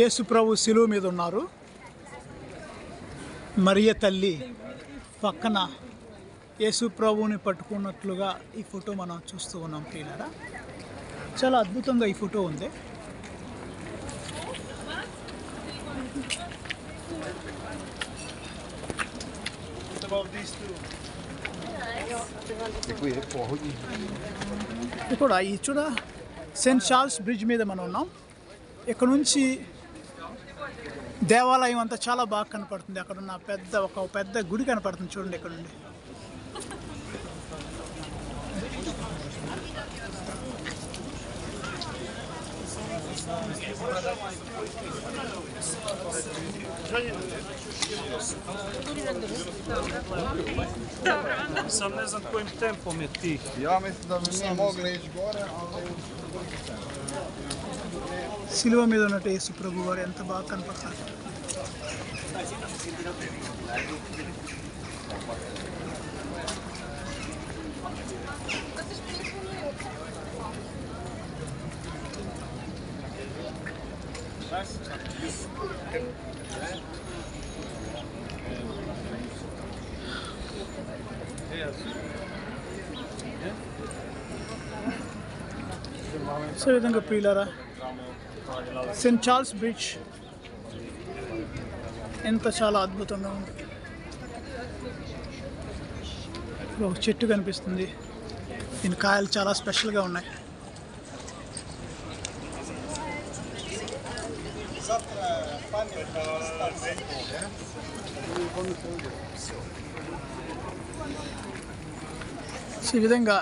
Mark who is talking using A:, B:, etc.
A: యేసు ప్రభు శిలువ మీద ఉన్నారు. మరియ తల్లి పక్కన యేసు ప్రభువుని పట్టుకున్నట్లుగా ఈ ఫోటో మనం చూస్తూ ఉన్నాం ప్రియులారా. చాలా అద్భుతంగా ఈ ఫోటో ఉంది. ఇక్కడ ఈ చూడ సెయింట్ చార్ల్స్ బ్రిడ్జ్ మీద మనం ఉన్నాం. ఇక్కడ నుంచి దేవాలయం అంతా చాలా బాగా కనపడుతుంది. అక్కడ ఉన్న పెద్ద ఒక పెద్ద గుడి కనపడుతుంది చూడండి ఇక్కడ నుండి.
B: Sam ne znam kojim tempom je tih.
C: Ja mislim da bi mi mogli ići gore, ali...
A: Silva mi da na tesu progovorjen tabakan pa kar. Thank you. So ఈ విధంగా ప్రియులారా సెయింట్ చార్ల్స్ బ్రిడ్జ్ ఎంత చాలా అద్భుతంగా ఉంది. ఒక చెట్టు కనిపిస్తుంది. దీని కాయలు చాలా స్పెషల్గా ఉన్నాయి. సో ఈ విధంగా